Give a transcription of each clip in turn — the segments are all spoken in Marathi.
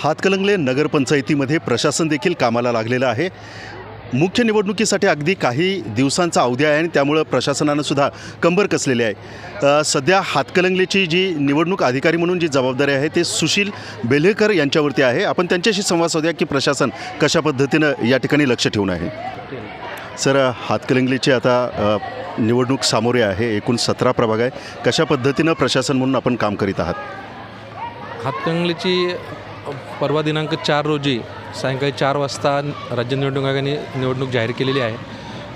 हातकलंगले नगरपंचायतीमध्ये प्रशासन देखील कामाला लागलेलं आहे. मुख्य निवडणुकीसाठी अगदी काही दिवसांचा अवधी आहे आणि त्यामुळं प्रशासनानं सुद्धा कंबर कसलेली आहे. सध्या हातकलंगलेची जी निवडणूक अधिकारी म्हणून जी जबाबदारी आहे ते सुशील बेल्हेकर यांच्यावरती आहे. आपण त्यांच्याशी संवाद साधूया की प्रशासन कशा पद्धतीनं या ठिकाणी लक्ष ठेवून आहे. सर हातकलंगलीची आता निवडणूक सामोरे आहे एकूण सतरा प्रभाग आहे. कशा पद्धतीनं प्रशासन म्हणून आपण काम करीत आहात? हातकंगलीची परवा दिनांक चार रोजी सायंकाळी चार वाजता राज्य निवडणूक आयोगाने निवडणूक जाहीर केलेली आहे.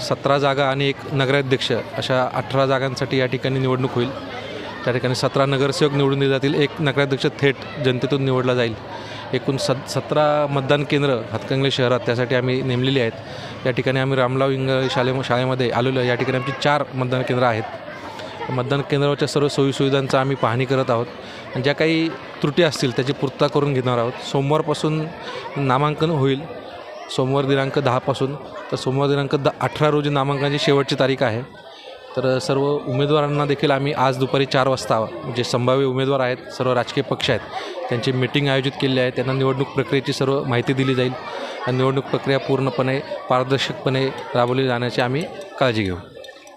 सतरा जागा आणि एक नगराध्यक्ष अशा अठरा जागांसाठी या ठिकाणी निवडणूक होईल. त्या ठिकाणी सतरा नगरसेवक निवडून दिले जातील. एक नगराध्यक्ष थेट जनतेतून निवडला जाईल. एकूण सत सतरा मतदान केंद्र हातकंगले शहरात त्यासाठी आम्ही नेमलेली आहेत. या ठिकाणी आम्ही रामलाव इंग शाले शाळेमध्ये आलेलो या ठिकाणी आमची चार मतदान केंद्र आहेत. मतदान केंद्रावरच्या सर्व सोयीसुविधांचा आम्ही पाहणी करत आहोत. ज्या काही त्रुटी असतील त्याची पूर्तता करून घेणार आहोत. सोमवारपासून नामांकन होईल. सोमवार दिनांक दहापासून. तर सोमवार दिनांक द अठरा रोजी नामांकनाची शेवटची तारीख आहे. तर सर्व उमेदवारांना देखील आम्ही आज दुपारी चार वाजता जे संभाव्य उमेदवार आहेत सर्व राजकीय पक्ष आहेत त्यांची मिटिंग आयोजित केली आहे. त्यांना निवडणूक प्रक्रियेची सर्व माहिती दिली जाईल. आणि निवडणूक प्रक्रिया पूर्णपणे पारदर्शकपणे राबवली जाण्याची आम्ही काळजी घेऊ.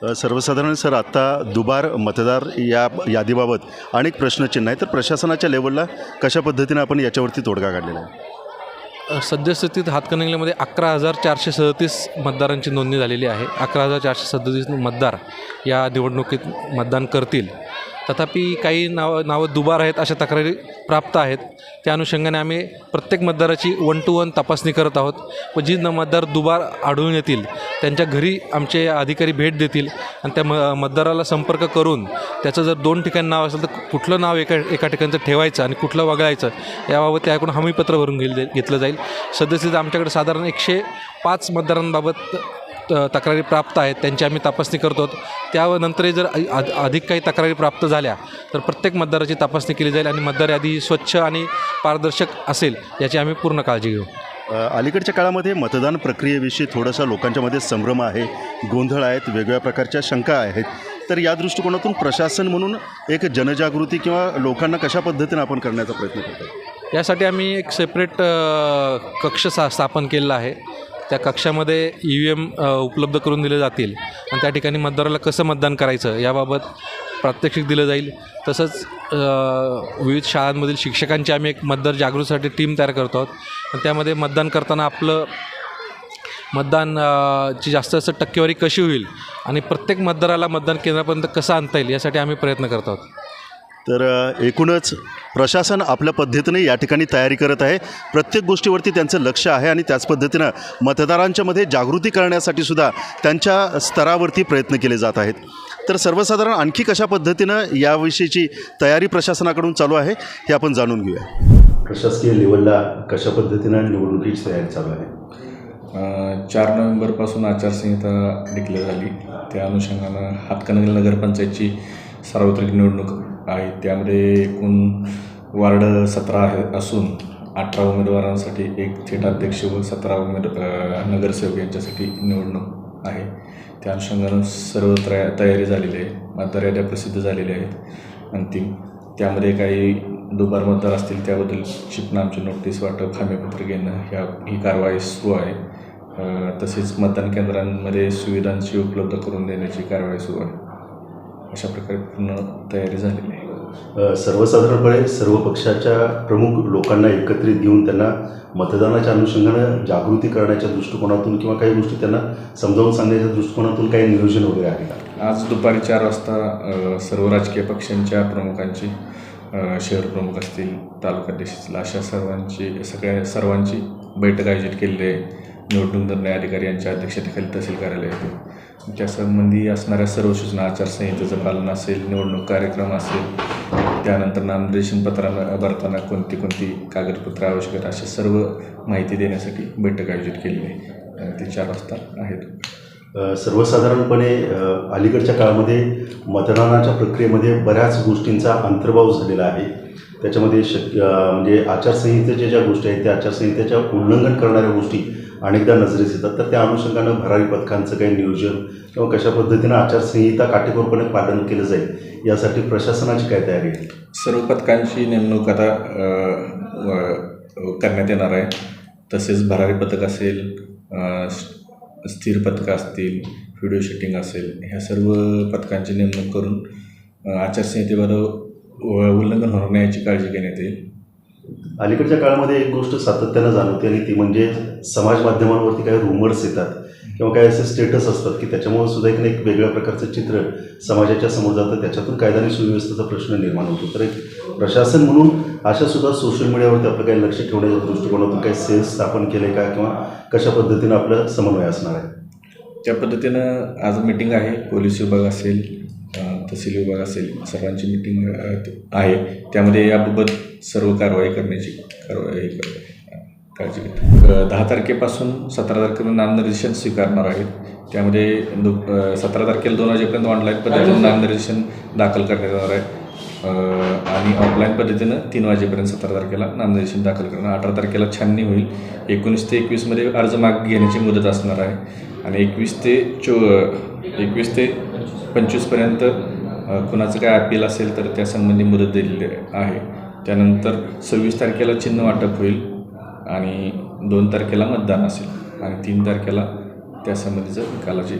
सर्वसाधारण सर आत्ता दुबार मतदार या यादीबाबत अनेक प्रश्नचिन्ह आहे तर प्रशासनाच्या लेवलला कशा पद्धतीनं आपण याच्यावरती तोडगा काढलेला आहे? सद्यस्थितीत हातकणंगलेमध्ये अकरा हजार चारशे सदतीस मतदारांची नोंदणी झालेली आहे. अकरा हजार चारशे सदतीस मतदार या निवडणुकीत मतदान करतील. तथापि काही नावं नावं दुबार आहेत अशा तक्रारी प्राप्त आहेत. त्या अनुषंगाने आम्ही प्रत्येक मतदाराची वन टू वन तपासणी करत आहोत. व जी न मतदार दुबार आढळून येतील त्यांच्या घरी आमचे अधिकारी भेट देतील आणि त्या म मतदाराला संपर्क करून त्याचं जर दोन ठिकाणी नाव असेल तर कुठलं नाव एका एका ठिकाणचं ठेवायचं आणि कुठलं वगळायचं याबाबत त्याकडून हमीपत्र भरून घेल घेतलं जाईल. सदस्यता आमच्याकडे साधारण एकशे पाच मतदारांबाबत तक्रारी प्राप्त आहेत त्यांची आम्ही तपासणी करतो. त्यानंतरही जर अधिक काही तक्रारी प्राप्त झाल्या तर प्रत्येक मतदाराची तपासणी केली जाईल आणि मतदार यादी स्वच्छ आणि पारदर्शक असेल याची आम्ही पूर्ण काळजी घेऊ. अलीकडच्या काळामध्ये मतदान प्रक्रियेविषयी थोडासा लोकांच्यामध्ये संभ्रम आहे गोंधळ आहेत वेगवेगळ्या प्रकारच्या शंका आहेत. तर या दृष्टिकोनातून प्रशासन म्हणून एक जनजागृती किंवा लोकांना कशा पद्धतीनं आपण करण्याचा प्रयत्न करतो यासाठी आम्ही एक सेपरेट कक्ष सा स्थापन केलेला आहे. त्या कक्षामध्ये ई व्ही एम उपलब्ध करून दिले जातील. आणि त्या ठिकाणी मतदाराला कसं मतदान करायचं याबाबत प्रात्यक्षिक दिलं जाईल. तसंच विविध शाळांमधील शिक्षकांची आम्ही एक मतदार जागृतीसाठी टीम तयार करतो आहोत. आणि त्यामध्ये मतदान करताना आपलं मतदान ची जास्त जास्त टक्केवारी कशी होईल आणि प्रत्येक मतदाराला मतदान केंद्रापर्यंत कसं आणता येईल यासाठी आम्ही प्रयत्न करत आहोत. तर एकूणच प्रशासन आपल्या पद्धतीने या ठिकाणी तयारी करत आहे. प्रत्येक गोष्टीवरती त्यांचं लक्ष आहे आणि त्याच पद्धतीनं मतदारांच्या मध्ये जागृती करण्यासाठी सुद्धा त्यांच्या स्तरावरती प्रयत्न केले जात आहेत. तर सर्वसाधारण आणखी कशा पद्धतीनं याविषयीची तयारी प्रशासनाकडून चालू आहे हे आपण जाणून घेऊया. प्रशासकीय लेवलला कशा पद्धतीनं निवडणुकीची तयारी चालू आहे? चार नोव्हेंबरपासून आचारसंहिता डिक्लेअर झाली. त्या अनुषंगानं हातकणंगले नगरपंचायतची सार्वत्रिक निवडणूक आहे. त्यामध्ये एकूण वार्ड सतरा आहे असून अठरा उमेदवारांसाठी एक थेट अध्यक्ष व सतरा उमेद नगरसेवक यांच्यासाठी निवडणूक आहे. त्या अनुषंगानं सर्व तया तयारी झालेली आहे. मतदार याद्या प्रसिद्ध झालेल्या आहेत. अंतिम. त्यामध्ये काही दुबार मतदार असतील त्याबद्दल चिपणं आमची नोटीस वाटप हमीपत्र घेणं ह्या ही कारवाई सुरू आहे. तसेच मतदान केंद्रांमध्ये सुविधांची उपलब्ध करून देण्याची कारवाई सुरू आहे. अशा प्रकारे पूर्ण तयारी झालेली आहे. सर्वसाधारणपणे सर्व पक्षाच्या प्रमुख लोकांना एकत्रित घेऊन त्यांना मतदानाच्या अनुषंगानं जागृती करण्याच्या दृष्टिकोनातून किंवा काही गोष्टी त्यांना समजावून सांगण्याच्या दृष्टिकोनातून काही नियोजन वगैरे आहे का? आज दुपारी चार वाजता सर्व राजकीय पक्षांच्या प्रमुखांची शहर प्रमुख असतील तालुकाध्यक्ष असतील अशा सर्वांची सगळ्या सर्वांची बैठक आयोजित केलेली आहे. निवडणूक निर्णय अधिकारी यांच्या अध्यक्षतेखाली तहसील कार्यालय त्यासंबंधी असणाऱ्या सर्व सूचना आचारसंहितेचं पालन असेल निवडणूक कार्यक्रम असेल त्यानंतर नामनिर्देशन पत्रांना भरताना कोणती कोणती कागदपत्रं आवश्यक आहेत अशा सर्व माहिती देण्यासाठी बैठक आयोजित केलेली आहे. ती चार वाजता आहेत. सर्वसाधारणपणे अलीकडच्या काळामध्ये मतदानाच्या प्रक्रियेमध्ये बऱ्याच गोष्टींचा अंतर्भाव झालेला आहे. त्याच्यामध्ये शक्य म्हणजे आचारसंहितेच्या ज्या गोष्टी आहेत त्या आचारसंहितेच्या उल्लंघन करणाऱ्या गोष्टी अनेकदा नजरेस येतात. तर त्या अनुषंगानं भरारी पथकांचं काही नियोजन किंवा कशा पद्धतीनं आचारसंहिता काटेकोरपणे पालन केलं जाईल यासाठी प्रशासनाची काय तयारी आहे? सर्व पथकांची नेमणूक आता करण्यात येणार आहे. तसेच भरारी पथक असेल स्थिर पथकं असतील व्हिडिओ शूटिंग असेल ह्या सर्व पथकांची नेमणूक करून अ, आचारसंहितेबरोबर उल्लंघन होणार नाही याची काळजी घेण्यात येईल. अलीकडच्या काळामध्ये एक गोष्ट सातत्यानं जाणवते आणि ती म्हणजे समाज माध्यमांवरती काही रुमर्स येतात किंवा काही असे स्टेटस असतात की त्याच्यामुळे सुद्धा एक ना एक वेगळ्या प्रकारचं चित्र समाजाच्या समोर जातं. त्याच्यातून कायदा आणि सुव्यवस्थेचा प्रश्न निर्माण होतो. तर एक प्रशासन म्हणून अशा सुद्धा सोशल मीडियावरती आपलं काही लक्ष ठेवण्याच्या दृष्टिकोनातून काही सेल्स स्थापन केले का किंवा कशा पद्धतीनं आपलं समन्वय असणार आहे? त्या पद्धतीनं आज मीटिंग आहे पोलीस विभाग असेल तहसील विभाग असेल सर्वांची मीटिंग आहे. त्यामध्ये याबाबत सर्व कारवाई करण्याची कारवाई कर- काळजी घेतो. दहा तारखेपासून सतरा तारखेपर्यंत नामनिर्देशन स्वीकारणार आहेत. त्यामध्ये दु सतरा तारखेला दोन वाजेपर्यंत ऑनलाईन पद्धतीनं नामनिर्देशन दाखल करण्यात येणार आहे. आणि ऑफलाईन पद्धतीनं तीन वाजेपर्यंत सतरा तारखेला नामनिर्देशन दाखल करणार. अठरा तारखेला छाननी होईल. एकोणीस ते एकवीसमध्ये अर्ज माग घेण्याची मुदत असणार आहे. आणि एकवीस ते चो एकवीस ते पंचवीसपर्यंत कुणाचं काय अपील असेल तर त्यासंबंधी मुदत दिलेली आहे. त्यानंतर सव्वीस तारखेला चिन्ह वाटप होईल आणि दोन तारखेला मतदान असेल आणि तीन तारखेला त्यासंबंधीचं निकालाची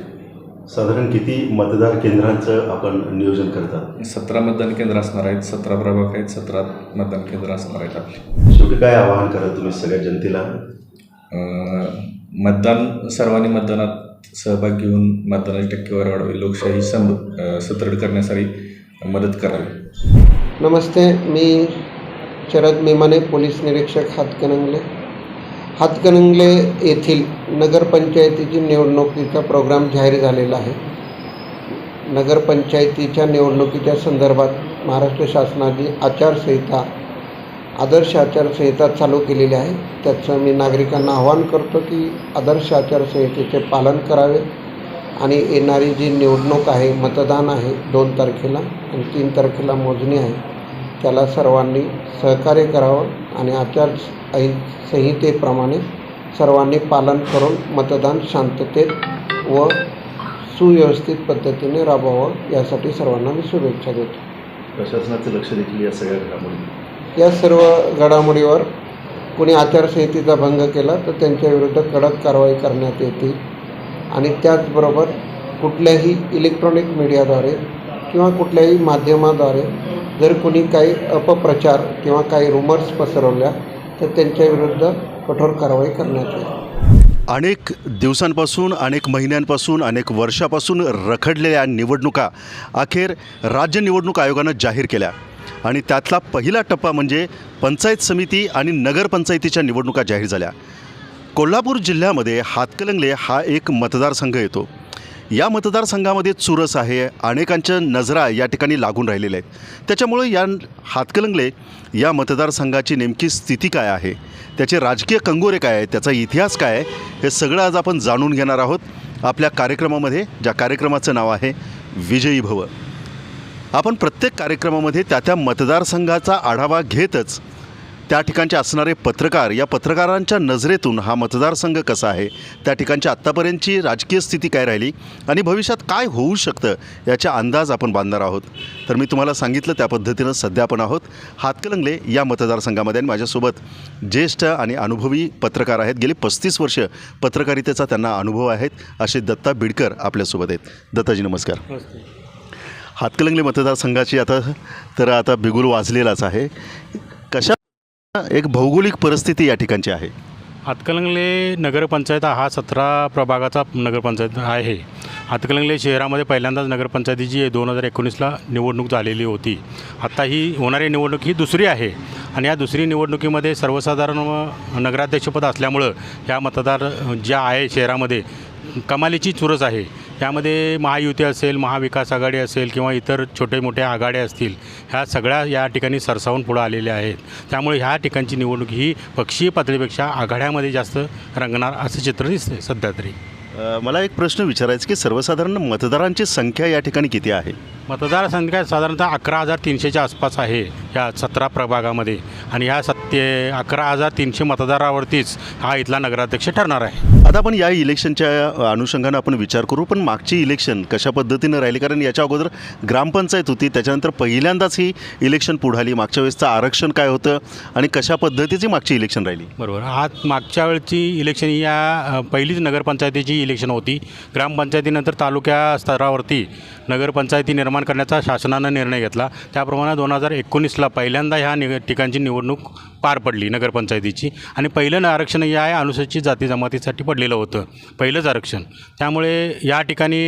साधारण किती मतदार केंद्रांचं आपण नियोजन करतात? सतरा मतदान केंद्र असणार आहेत सतरा प्रभाग आहेत सतरा मतदान केंद्र असणार आहेत आपली. शेवटी काय आवाहन करा तुम्ही सगळ्या जनतेला? मतदान सर्वांनी मतदानात सहभाग घेऊन मतदानाची टक्केवारी वाढवी लोकशाही सम सुदृढ करण्यासाठी मदत करावी. नमस्ते मी शरद मेमाने पोलीस निरीक्षक हातकणंगले. हातकणंगले येथील नगरपंचायतीची निवडणुकीचा प्रोग्राम जाहीर झालेला आहे. नगरपंचायतीच्या निवडणुकीच्या संदर्भात महाराष्ट्र शासनाची आचारसंहिता आदर्श आचारसंहिता चालू केलेली आहे. त्याचं मी नागरिकांना आवाहन करतो की आदर्श आचारसंहितेचे पालन करावे आणि येणारी जी निवडणूक आहे मतदान आहे दोन तारखेला आणि तीन तारखेला मोजणी आहे त्याला सर्वांनी सहकार्य करावं आणि आचार संहितेप्रमाणे सर्वांनी पालन करून मतदान शांततेत व सुव्यवस्थित पद्धतीने राबवावं यासाठी सर्वांना मी शुभेच्छा देतो. प्रशासनाचं लक्ष देखील या सगळ्या घडामोडी या सर्व घडामोडीवर कोणी आचारसंहितेचा भंग केला तर त्यांच्याविरुद्ध कडक कारवाई करण्यात येते. आणि त्याचबरोबर कुठल्याही इलेक्ट्रॉनिक मीडियाद्वारे किंवा कुठल्याही माध्यमाद्वारे जर कोणी काही अपप्रचार किंवा काही रुमर्स पसरवल्या तर त्यांच्याविरुद्ध कठोर कारवाई करण्यात येईल. अनेक दिवसांपासून अनेक महिन्यांपासून अनेक वर्षापासून रखडलेल्या निवडणुका अखेर राज्य निवडणूक आयोगानं जाहीर केल्या. आणि त्यातला पहिला टप्पा म्हणजे पंचायत समिती आणि नगरपंचायतीच्या निवडणुका जाहीर झाल्या. कोल्हापूर जिल्ह्यामध्ये हातकलंगले हा एक मतदारसंघ येतो. या मतदारसंघामध्ये चुरस आहे अनेकांच्या नजरा या ठिकाणी लागून राहिलेल्या आहेत. त्याच्यामुळे या हातकलंगले या मतदारसंघाची नेमकी स्थिती काय आहे? त्याचे राजकीय कंगोरे काय आहेत? त्याचा इतिहास काय आहे? हे सगळं आज आपण जाणून घेणार आहोत. आपल्या कार्यक्रमामध्ये ज्या कार्यक्रमाचं नाव आहे विजयी भव. आपण प्रत्येक कार्यक्रमामध्ये त्या त्या मतदारसंघाचा आढावा घेतच. त्या ठिकाणचे असणारे पत्रकार या पत्रकारांच्या नजरेतून हा मतदारसंघ कसा आहे? त्या ठिकाणची आत्तापर्यंतची राजकीय स्थिती काय राहिली? आणि भविष्यात काय होऊ शकतं? याचा अंदाज आपण बांधणार आहोत. तर मी तुम्हाला सांगितलं त्या पद्धतीनं सध्या आपण आहोत. हातकलंगले या मतदारसंघामध्ये आणि माझ्यासोबत ज्येष्ठ आणि अनुभवी पत्रकार आहेत. गेली पस्तीस वर्ष पत्रकारितेचा त्यांना अनुभव आहेत. असे दत्ता बिडकर आपल्यासोबत आहेत. दत्ताजी नमस्कार. हातकलंगले मतदारसंघाची आता तर आता बिगुल वाजलेलाच आहे. कशा एक भौगोलिक परिस्थिती या ठिकाणची आहे? हातकलंगले नगरपंचायत हा सतरा प्रभागाचा नगरपंचायत आहे. हातकलंगले शहरामध्ये पहिल्यांदाच नगरपंचायतीची दोन हजार एकोणीसला निवडणूक झालेली होती. आत्ता ही होणारी निवडणूक ही दुसरी आहे आणि या दुसरी निवडणुकीमध्ये सर्वसाधारण नगराध्यक्षपद असल्यामुळं या मतदार ज्या आहे शहरामध्ये कमालीची चुरस आहे. यामध्ये महायुती असेल महाविकास आघाडी असेल किंवा इतर छोटे मोठे आघाड्या असतील ह्या सगळ्या या ठिकाणी सरसावून पुढं आलेल्या आहेत. त्यामुळे ह्या ठिकाणची निवडणूक ही पक्षीय पातळीपेक्षा आघाड्यामध्ये जास्त रंगणार असं चित्र दिसते सध्या तरी. मला एक प्रश्न विचारायचा की सर्वसाधारण मतदारांची संख्या या ठिकाणी किती आहे? मतदार संख्या साधारणतः अकरा हजार तीनशेच्या आसपास आहे या सतरा प्रभागामध्ये. आणि ह्या सत्य अकरा हजार तीनशे मतदारावरतीच हा इथला नगराध्यक्ष ठरणार आहे. आता आपण या इलेक्शनच्या अनुषंगानं आपण विचार करू पण मागची इलेक्शन कशा पद्धतीनं राहिली? कारण याच्या अगोदर ग्रामपंचायत होती त्याच्यानंतर पहिल्यांदाच ही इलेक्शन पुढाली मागच्या वेळेसचं आरक्षण काय होतं आणि कशा पद्धतीची मागची इलेक्शन राहिली? बरोबर. आज मागच्या वेळची इलेक्शन या पहिलीच नगरपंचायतीची इलेक्शन होती. ग्रामपंचायतीनंतर तालुक्या स्तरावरती नगरपंचायती निर्माण करण्याचा शासनानं निर्णय घेतला. त्याप्रमाणे दोन हजार एकोणीसला पहिल्यांदा ह्या नि ठिकाणची निवडणूक पार पडली नगरपंचायतीची. आणि पहिलं आरक्षण या आहे अनुसूचित जाती जमातीसाठी पडलेलं होतं. पहिलंच आरक्षण. त्यामुळे या ठिकाणी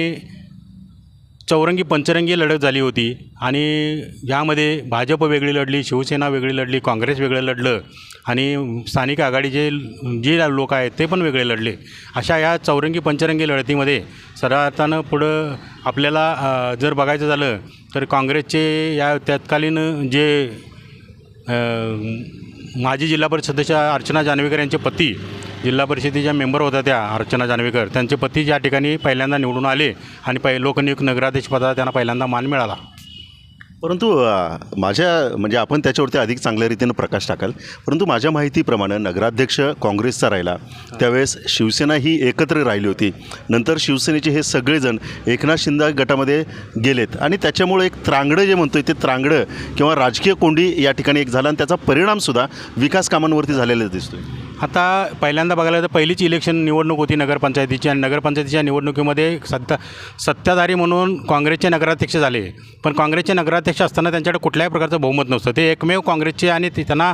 चौरंगी पंचरंगी लढत झाली होती. आणि यामध्ये भाजप वेगळी लढली शिवसेना वेगळी लढली काँग्रेस वेगळं लढलं. आणि स्थानिक आघाडीचे जे लोक आहेत ते पण वेगळे लढले. अशा या चौरंगी पंचरंगी लढतीमध्ये सर्वार्थानं पुढं आपल्याला जर बघायचं झालं तर काँग्रेसचे या तत्कालीन जे माजी जिल्हा परिषद अर्चना जानवेकर यांचे पती जिल्हा परिषदेच्या मेंबर होत्या त्या अर्चना जानवेकर. त्यांचे पती ज्या ठिकाणी पहिल्यांदा निवडून आले आणि पै लोकनियुक्त नगराध्यक्षपदाला त्यांना पहिल्यांदा मान मिळाला. परंतु माझ्या म्हणजे आपण त्याच्यावरती अधिक चांगल्या रीतीनं प्रकाश टाकाल. परंतु माझ्या माहितीप्रमाणे नगराध्यक्ष काँग्रेसचा राहिला. त्यावेळेस शिवसेना ही एकत्र राहिली होती. नंतर शिवसेनेचे हे सगळेजण एकनाथ शिंदे गटामध्ये गेलेत. आणि त्याच्यामुळे एक त्रांगडं जे म्हणतोय ते त्रांगडं किंवा राजकीय कोंडी या ठिकाणी एक झाला आणि त्याचा परिणामसुद्धा विकास कामांवरती झालेला दिसतोय. आता पहिल्यांदा बघायला तर पहिलीच इलेक्शन निवडणूक होती नगरपंचायतीची आणि नगरपंचायतीच्या निवडणुकीमध्ये सत्ता सत्ताधारी म्हणून काँग्रेसचे नगराध्यक्ष झाले. पण काँग्रेसचे नगराध्यक्ष असताना त्यांच्याकडे कुठल्याही प्रकारचं बहुमत नसतं. ते एकमेव काँग्रेसचे आणि त्यांना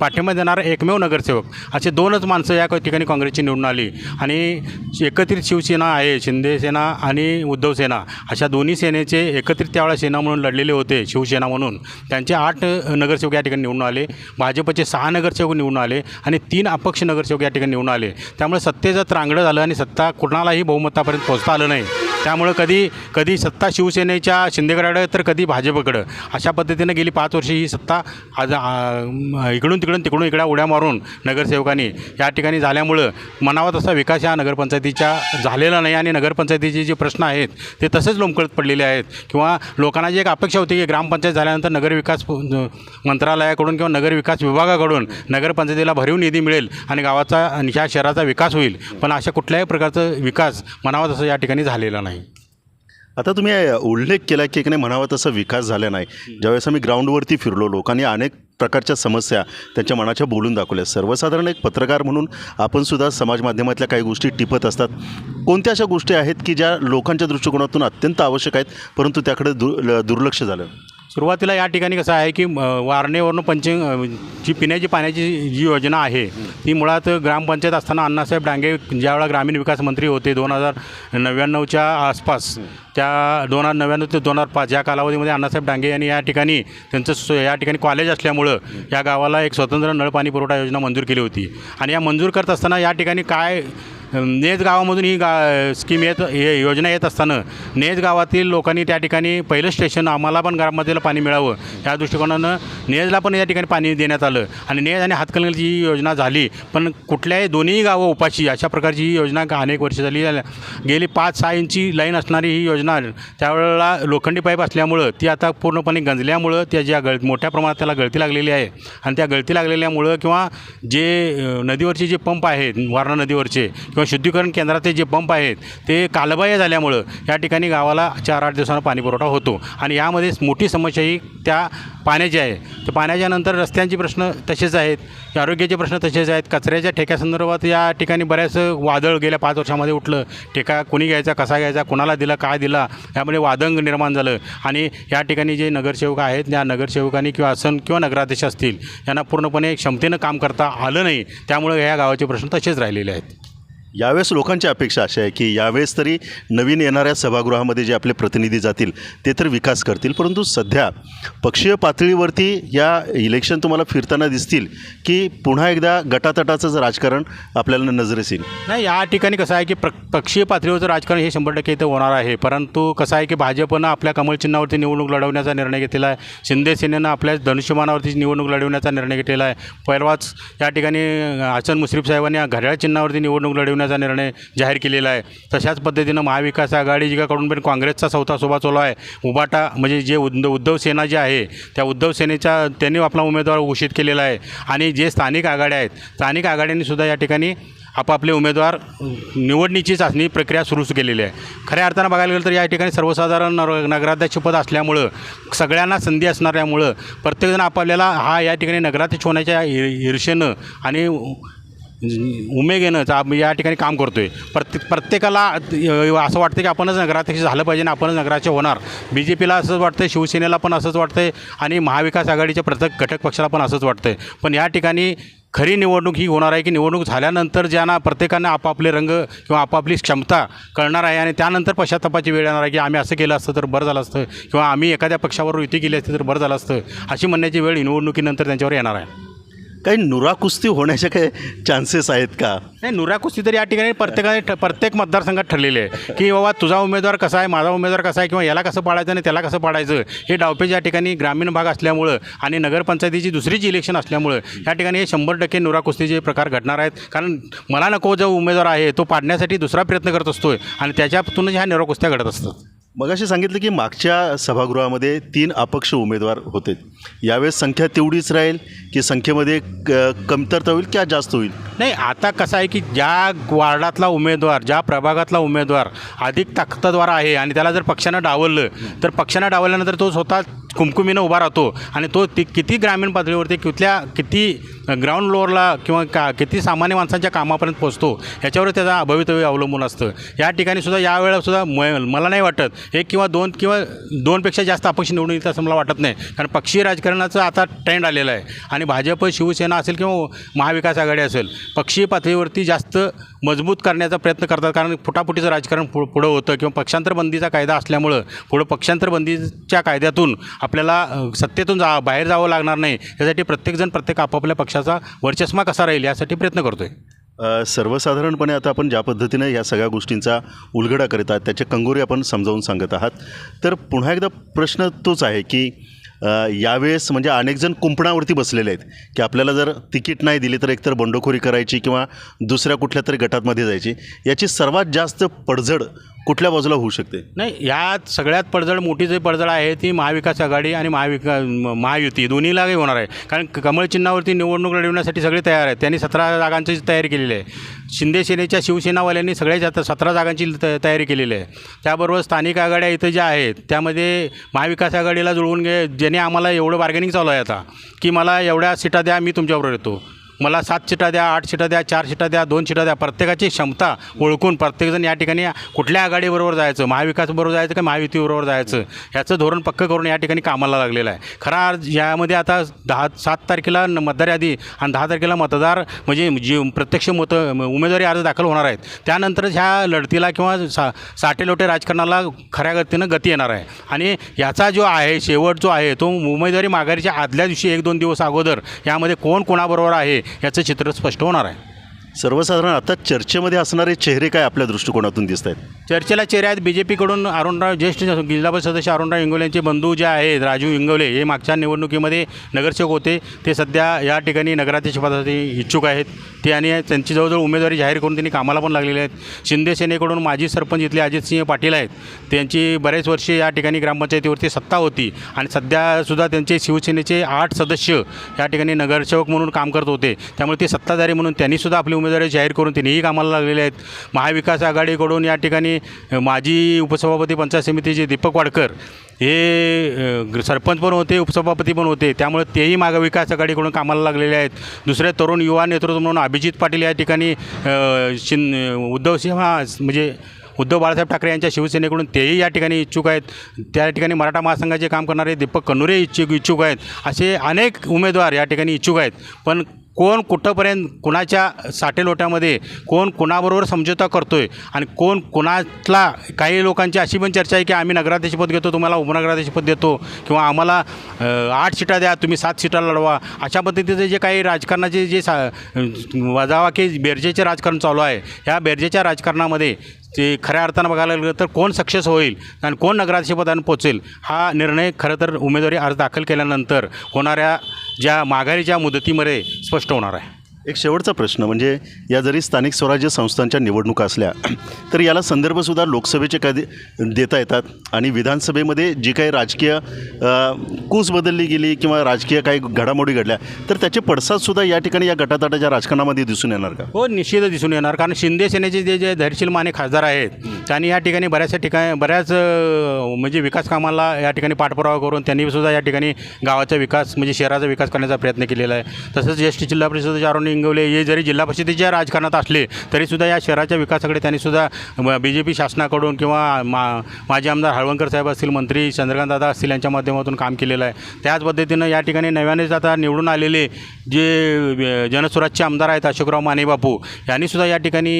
पाठिंबा देणारा एकमेव नगरसेवक. असे दोनच माणसं या ठिकाणी काँग्रेसची निवडून आली. आणि एकत्रित शिवसेना आहे शिंदे सेना आणि उद्धव सेना. अशा दोन्ही सेनेचे एकत्रित त्यावेळेला सेना म्हणून लढलेले होते शिवसेना म्हणून. त्यांचे आठ नगरसेवक या ठिकाणी निवडून आले. भाजपचे सहा नगरसेवक निवडून आले. आणि तीन अपक्ष नगरसेवक या ठिकाणी निवडून आले. त्यामुळे सत्तेचं त्रांगडं झालं आणि सत्ता कुणालाही बहुमतापर्यंत पोहोचता आलं नाही. त्यामुळं कधी कधी सत्ता शिवसेनेच्या शिंदेगडाकडे तर कधी भाजपकडं. अशा पद्धतीनं गेली पाच वर्षे ही सत्ता आज इकडून तिकडून तिकडून इकड्या उड्या मारून नगरसेवकांनी. या ठिकाणी झाल्यामुळं मनावा तसा विकास या नगरपंचायतीच्या झालेला नाही आणि नगरपंचायतीचे जे प्रश्न आहेत ते तसेच लोंबकळत पडलेले आहेत. किंवा लोकांना जी एक अपेक्षा होती की ग्रामपंचायत झाल्यानंतर नगरविकास मंत्रालयाकडून किंवा नगरविकास विभागाकडून नगरपंचायतीला भरीव निधी मिळेल आणि गावाचा आणि ह्या शहराचा विकास होईल. पण अशा कुठल्याही प्रकारचा विकास मनावा तसा या ठिकाणी झालेला नाही. आता तुम्ही उल्लेख केला की एक नाही म्हणावा तसा विकास झाला नाही. ज्यावेळेस आम्ही ग्राउंडवरती फिरलो लोकांनी अनेक प्रकारच्या समस्या त्यांच्या मनाच्या बोलून दाखवल्या. सर्वसाधारण एक पत्रकार म्हणून आपण सुद्धा समाज माध्यमातल्या काही गोष्टी टिपत असतात. कोणत्या अशा गोष्टी आहेत की ज्या लोकांच्या दृष्टिकोनातून अत्यंत आवश्यक आहेत परंतु त्याकडे दु दुर्लक्ष झालं? सुरुवातीला या ठिकाणी कसं आहे की अ, वारणेवरून पंचिंग जी पिण्याची पाण्याची जी योजना आहे ती मुळात ग्रामपंचायत असताना अण्णासाहेब डांगे ज्यावेळा ग्रामीण विकास मंत्री होते दोन हजार नव्याण्णवच्या आसपास त्या दोन हजार नव्याण्णव ते दोन हजार पाच या कालावधीमध्ये अण्णासाहेब डांगे यांनी या ठिकाणी त्यांचं स्व- या ठिकाणी कॉलेज असल्यामुळं या गावाला एक स्वतंत्र नळपाणी पुरवठा योजना मंजूर केली होती. आणि या मंजूर करत असताना या ठिकाणी काय नेज गावामधून ही गा स्कीम येत हे योजना येत असताना नेज गावातील लोकांनी त्या ठिकाणी पहिलं स्टेशन आम्हाला पण ग्रामपंचायतीला पाणी मिळावं. या दृष्टिकोनानं नेजला पण या ठिकाणी पाणी देण्यात आलं. आणि नेज आणि हातकणंगलेची ही योजना झाली. पण कुठल्याही दोन्ही गावं उपाशी अशा प्रकारची ही योजना का अनेक वर्ष झाली. गेली पाच सहा इंची लाईन असणारी ही योजना त्यावेळेला लोखंडी पाईप असल्यामुळं ती आता पूर्णपणे गंजल्यामुळं त्या ज्या गळ मोठ्या प्रमाणात त्याला गळती लागलेली आहे. आणि त्या गळती लागलेल्यामुळं किंवा जे नदीवरचे जे पंप आहेत वारणा नदीवरचे किंवा शुद्धीकरण केंद्रातले जे पंप आहेत ते कालबाह्य झाल्यामुळं या ठिकाणी गावाला चार आठ दिवसांना पाणीपुरवठा होतो. आणि यामध्ये मोठी समस्या ही त्या पाण्याची आहे. तर पाण्याच्या नंतर रस्त्यांचे प्रश्न तसेच आहेत आरोग्याचे प्रश्न तसेच आहेत. कचऱ्याच्या ठेक्यासंदर्भात या ठिकाणी बऱ्याच वादळ गेल्या पाच वर्षामध्ये उठलं. ठेका कोणी घ्यायचा कसा घ्यायचा कोणाला दिला काय दिला यामुळे वादंग निर्माण झालं. आणि या ठिकाणी जे नगरसेवक आहेत त्या नगरसेवकांनी किंवा असन किंवा नगराध्यक्ष असतील यांना पूर्णपणे क्षमतेनं काम करता आलं नाही. त्यामुळे ह्या गावाचे प्रश्न तसेच राहिलेले आहेत. यावेळेस लोकांची अपेक्षा अशी आहे की यावेळेस तरी नवीन येणाऱ्या सभागृहामध्ये जे आपले प्रतिनिधी जातील ते तर विकास करतील. परंतु सध्या पक्षीय पातळीवरती या इलेक्शन तुम्हाला फिरताना दिसतील की पुन्हा एकदा गटातटाचंच राजकारण आपल्याला नजरेस येईल. नाही या ठिकाणी कसं आहे की प्र पक्षीय पातळीवरचं राजकारण हे शंभर टक्के इथं होणार आहे. परंतु कसं आहे की भाजपनं आपल्या कमल चिन्हावरती निवडणूक लढवण्याचा निर्णय घेतलेला आहे. शिंदे सेनेनं आपल्या धनुष्यमानावरती निवडणूक लढवण्याचा निर्णय घेतलेला आहे. परवाच या ठिकाणी हसन मुश्रीफ साहेबांनी घड्याळ चिन्हावरती निवडणूक लढवण्याचा निर्णय जाहीर केलेला आहे तशाच पद्धतीनं महाविकास आघाडीकडून पण काँग्रेसचा चौथा सोबा चालू आहे उबाटा म्हणजे जे उद्ध उद्धव सेना जे आहे त्या उद्धव सेनेच्या त्यांनी आपला उमेदवार घोषित केलेला आहे आणि जे स्थानिक आघाड्या आहेत स्थानिक आघाड्यांनी सुद्धा या ठिकाणी आपापले उमेदवार निवडणीची चाचणी प्रक्रिया सुरूच केलेली आहे खऱ्या अर्थानं बघायला गेलं तर या ठिकाणी सर्वसाधारण नगर नगराध्यक्षपद असल्यामुळं सगळ्यांना संधी असणाऱ्यामुळं प्रत्येकजण आपल्याला हा या ठिकाणी नगराध्यक्ष होण्याच्या ईर्षेनं आणि उमेगेनं चा- या ठिकाणी काम करतो आहे प्रत्येक प्रत्येकाला असं वाटतं की आपणच नगराध्यक्ष झालं पाहिजे आणि आपणच नगराचे होणार. बी जे पीला असंच वाटतं शिवसेनेला पण असंच वाटतं आहे आणि महाविकास आघाडीच्या प्रत्येक घटक पक्षाला पण असंच वाटतं आहे पण या ठिकाणी खरी निवडणूक ही होणार आहे की निवडणूक झाल्यानंतर ज्यांना प्रत्येकानं आपापले रंग किंवा आपापली क्षमता कळणार आहे आणि त्यानंतर पश्चातापाची वेळ येणार आहे की आम्ही असं केलं असतं तर बरं झालं असतं किंवा आम्ही एखाद्या पक्षावर युती केली असती तर बरं झालं असतं अशी म्हणण्याची वेळ निवडणुकीनंतर त्यांच्यावर येणार आहे. काही नुरा कुस्ती होण्याचे काही चान्सेस आहेत का? नाही नुरा कुस्ती तर या ठिकाणी प्रत्येकाने प्रत्येक मतदारसंघात ठरलेले आहे की बाबा तुझा उमेदवार कसा आहे माझा उमेदवार कसा आहे किंवा याला कसं पाडायचं आणि त्याला कसं पाडायचं हे डावपेच या ठिकाणी ग्रामीण भाग असल्यामुळं आणि नगरपंचायतीची दुसरी जी इलेक्शन असल्यामुळं या ठिकाणी हे शंभर टक्के नुरा कुस्तीचे प्रकार घडणार आहेत. कारण मला नको जो उमेदवार आहे तो पाडण्यासाठी दुसरा प्रयत्न करत असतो आणि त्याच्यातूनच ह्या नुरा कुस्त्या घडत असतात. मगाशी सांगितलं की मागच्या सभागृहामध्ये तीन अपक्ष उमेदवार होते. यावेळेस संख्या तेवढीच राहील की संख्येमध्ये क कमतरता होईल किंवा जास्त होईल? नाही आता कसं आहे की ज्या वार्डातला उमेदवार ज्या प्रभागातला उमेदवार अधिक ताकदवार आहे आणि त्याला जर पक्षानं डावललं तर पक्षानं डावलल्यानंतर तो स्वतः कुमकुमीनं उभा राहतो आणि तो ती किती ग्रामीण पातळीवरती कुठल्या किती ग्राउंड फ्लोअरला किंवा का किती सामान्य माणसांच्या कामापर्यंत पोचतो ह्याच्यावर त्याचा भवितव्य अवलंबून असतं. या ठिकाणी सुद्धा यावेळेला सुद्धा म मला नाही वाटत एक किंवा दोन किंवा दोनपेक्षा जास्त अपक्ष निवडून येतं असं मला वाटत नाही. कारण पक्षीय राजकारणाचं आता ट्रेंड आलेलं आहे. आणि भाजप शिवसेना असेल किंवा महाविकास आघाडी असेल पक्षीय पातळीवरती जास्त मजबूत करण्याचा प्रयत्न करतात. कारण फुटाफुटीचं राजकारण पु पुढं होतं किंवा पक्षांतर बंदीचा कायदा असल्यामुळं पुढं पक्षांतर बंदीच्या कायद्यातून आपल्याला सत्तेतून जा बाहेर जावं लागणार नाही यासाठी प्रत्येकजण प्रत्येक आपापल्या पक्षाचा वर्चस्मा कसा राहील यासाठी प्रयत्न करतो आहे सर्वसाधारणपणे आता आपण ज्या पद्धतीनं या सगळ्या गोष्टींचा उलगडा करीत आहात त्याचे कंगोरी आपण समजावून सांगत आहात. तर पुन्हा एकदा प्रश्न तोच आहे की यावेळेस म्हणजे अनेकजण कुंपणावरती बसलेले आहेत की आपल्याला जर तिकीट नाही दिली तर एकतर बंडखोरी करायची किंवा दुसऱ्या कुठल्या तरी गटातमध्ये जायची. याची सर्वात जास्त पडझड कुठल्या बाजूला होऊ शकते? नाही यात सगळ्यात पडझड मोठी जी पडझड आहे ती महाविकास आघाडी आणि महाविका महायुती. दोन्हीलाही होणार आहे. कारण कमळ चिन्हावरती निवडणूक लढविण्यासाठी सगळे तयार आहेत. त्यांनी सतरा जागांची तयारी केलेली आहे. शिंदे सेनेच्या शिवसेनावाल्यांनी सगळ्या जात सतरा जागांची त तयारी केलेली आहे. त्याबरोबर स्थानिक आघाड्या इथं ज्या आहेत त्यामध्ये महाविकास आघाडीला जुळवून घे ज्याने आम्हाला एवढं बार्गेनिंग चालू आहे आता की मला एवढ्या सीटा द्या मी तुमच्याबरोबर येतो. मला सात सीटा द्या आठ सीटा द्या चार सीटा द्या दोन सीटा द्या. प्रत्येकाची क्षमता ओळखून प्रत्येकजण या ठिकाणी कुठल्या आघाडीबरोबर जायचं? महाविकासबरोबर जायचं का महायुतीबरोबर जायचं? ह्याचं धोरण पक्कं करून या ठिकाणी कामाला लागलेलं आहे. खरा यामध्ये आता दहा सात तारखेला मतदार यादी आणि दहा तारखेला मतदार म्हणजे जी प्रत्यक्ष मत उमेदवारी अर्ज दाखल होणार आहेत. त्यानंतरच ह्या लढतीला किंवा सा साठेलोटे राजकारणाला खऱ्या गतीनं गती येणार आहे. आणि याचा जो आहे शेवट जो आहे तो उमेदवारी माघारीच्या आदल्या दिवशी एक दोन दिवस अगोदर यामध्ये कोण कोणाबरोबर आहे याचं चित्र स्पष्ट होणार आहे. सर्वसाधारण आता चर्चेमध्ये असणारे चेहरे काय आपल्या दृष्टिकोनातून दिसत आहेत? चर्चेला चेहरे आहेत बी जे पीकडून अरुणराव ज्येष्ठ जिल्हा परिषद सदस्य अरुणराव इंगोले यांचे बंधू जे आहेत राजू इंगोले हे मागच्या निवडणुकीमध्ये नगरसेवक होते. ते सध्या या ठिकाणी नगराध्यक्षपदासाठी इच्छुक आहेत. ते आणि त्यांची जवळजवळ उमेदवारी जाहीर करून त्यांनी कामाला पण लागलेले आहेत. शिंदे सेनेकडून माजी सरपंच इथले अजितसिंह पाटील आहेत. त्यांची बरेच वर्षे या ठिकाणी ग्रामपंचायतीवरती सत्ता होती आणि सध्यासुद्धा त्यांचे शिवसेनेचे आठ सदस्य या ठिकाणी नगरसेवक म्हणून काम करत होते. त्यामुळे ते सत्ताधारी म्हणून त्यांनीसुद्धा आपली उमेदवारी जाहीर करून तिन्ही कामाला लागलेले आहेत. महाविकास आघाडीकडून या ठिकाणी माजी उपसभापती पंचायत समितीचे दीपक वाडकर हे सरपंच पण होते उपसभापती पण होते. त्यामुळे तेही महाविकास आघाडीकडून कामाला लागलेले आहेत. दुसरे तरुण युवा नेतृत्व म्हणून अभिजित पाटील या ठिकाणी शिन उद्धव सिंह म्हणजे उद्धव बाळासाहेब ठाकरे यांच्या शिवसेनेकडून तेही या ठिकाणी इच्छुक आहेत. त्या ठिकाणी मराठा महासंघाचे काम करणारे दीपक कनुरे इच्छुक इच्छुक आहेत. असे अनेक उमेदवार या ठिकाणी इच्छुक आहेत. पण कोण कुठंपर्यंत कुणाच्या साठेलोट्यामध्ये कोण कुणाबरोबर समझोता करतो आहे आणि कोण कुणातला काही लोकांची अशी पण चर्चा आहे की आम्ही नगराध्यक्षपद घेतो तुम्हाला उपनगराध्यक्षपद देतो किंवा आम्हाला आठ सीटा द्या तुम्ही सात सीटा लढवा. अशा पद्धतीचे जे काही राजकारणाचे जे सा वजावा की बेरजेचे राजकारण चालू आहे ह्या बेरजेच्या राजकारणामध्ये ते खऱ्या अर्थानं बघायला गेलं तर कोण सक्सेस होईल आणि कोण नगराध्यक्षपदाने पोचेल हा निर्णय खरं तर उमेदवारी अर्ज दाखल केल्यानंतर होणाऱ्या ज्या माघारीच्या मुदतीमध्ये स्पष्ट होणार आहे. एक शेवटचा प्रश्न म्हणजे या जरी स्थानिक स्वराज्य संस्थांच्या निवडणुका असल्या तर याला संदर्भसुद्धा लोकसभेचे कधी देता येतात? आणि विधानसभेमध्ये जी काही राजकीय कूस बदलली गेली किंवा राजकीय काही घडामोडी घडल्या तर त्याचे पडसादसुद्धा या ठिकाणी या गटातटाच्या राजकारणामध्ये दिसून येणार का? हो निश्चितच दिसून येणार. कारण शिंदे सेनेचे जे जे धैर्यशील माने खासदार आहेत त्यांनी या ठिकाणी बऱ्याचशा ठिकाणी बऱ्याच म्हणजे विकास कामाला या ठिकाणी पाठपुरावा करून त्यांनी सुद्धा या ठिकाणी गावाचा विकास म्हणजे शहराचा विकास करण्याचा प्रयत्न केलेला आहे. तसंच ज्येष्ठ जिल्हा परिषदेच्या आरोग्य इंगवले हे जरी जिल्हा परिषदेच्या राजकारणात असले तरीसुद्धा या शहराच्या विकासाकडे त्यांनी सुद्धा बी जे पी शासनाकडून किंवा मा माजी आमदार हळवणकर साहेब असतील मंत्री चंद्रकांत दादा असतील यांच्या माध्यमातून काम केलेलं आहे. त्याच पद्धतीनं या ठिकाणी नव्यानेच आता निवडून आलेले जे जनस्वराजचे आमदार आहेत अशोकराव माने बापू यांनीसुद्धा या ठिकाणी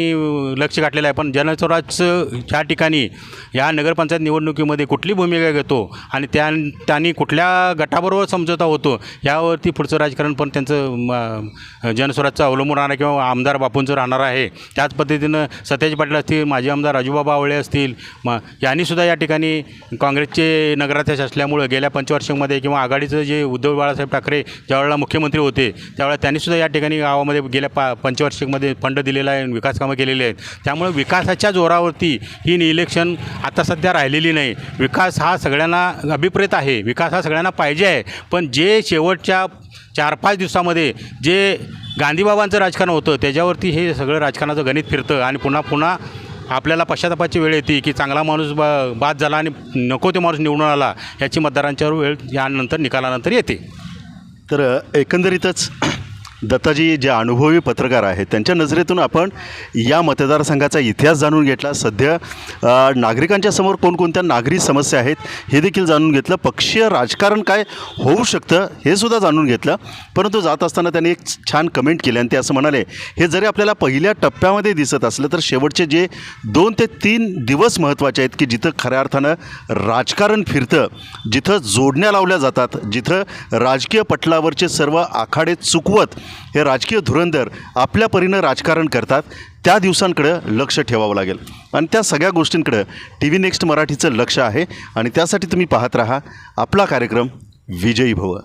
लक्ष घातलेलं आहे. पण जनस्वराजचं या ठिकाणी या नगरपंचायत निवडणुकीमध्ये कुठली भूमिका घेतो आणि त्या त्यांनी कुठल्या गटाबरोबर समझोता होतो यावरती पुढचं राजकारण पण त्यांचं जनस्वराज जनस्वराजचं अवलंबून राहणार किंवा आमदार बापूंचं राहणार आहे. त्याच पद्धतीनं सत्याजी पाटील असतील माजी आमदार राजूबाबा आवळे असतील म यांनीसुद्धा या ठिकाणी काँग्रेसचे नगराध्यक्ष असल्यामुळं गेल्या पंचवार्षिकमध्ये किंवा आघाडीचं जे उद्धव बाळासाहेब ठाकरे ज्यावेळेला मुख्यमंत्री होते त्यावेळेला त्यांनीसुद्धा या ठिकाणी गावामध्ये गेल्या पा पंचवार्षिकमध्ये फंड दिलेला आहे आणि विकास कामं केलेली आहेत. त्यामुळे विकासाच्या जोरावरती ही इलेक्शन आता सध्या राहिलेली नाही. विकास हा सगळ्यांना अभिप्रेत आहे. विकास हा सगळ्यांना पाहिजे आहे. पण जे शेवटच्या चार पाच दिवसामध्ये जे गांधीबाबांचं राजकारण होतं त्याच्यावरती हे सगळं राजकारणाचं गणित फिरतं आणि पुन्हा पुन्हा आपल्याला पश्चातापाची वेळ येते की चांगला माणूस बा बाद झाला आणि नको ते माणूस निवडून आला याची मतदारांच्यावर वेळ यानंतर निकालानंतर येते. तर एकंदरीतच दत्ताजी जे अनुभवी पत्रकार आहेत त्यांच्या नजरेतून आपण या मतदारसंघाचा इतिहास जाणून घेतला. सध्या नागरिकांच्या समोर कोणकोणत्या नागरी समस्या आहेत हे देखील जाणून घेतलं. पक्षीय राजकारण काय होऊ शकतं हे सुद्धा जाणून घेतलं. परंतु जात असताना त्यांनी एक छान कमेंट केली आणि ते असं म्हणाले हे जरी आपल्याला पहिल्या टप्प्यामध्ये दिसत असलं तर शेवटचे जे दोन ते तीन दिवस महत्त्वाचे आहेत की जिथं खऱ्या अर्थानं राजकारण फिरतं जिथं जोडण्या लावल्या जातात जिथं राजकीय पटलावरचे सर्व आखाडे चुकवत हे राजकीय धुरंधर आपल्या परीनं राजकारण करतात त्या दिवसांकडं लक्ष ठेवावं लागेल. आणि त्या सगळ्या गोष्टींकडं टी व्ही नेक्स्ट मराठीचं लक्ष आहे. आणि त्यासाठी तुम्ही पाहत राहा. आपला कार्यक्रम विजयी भव.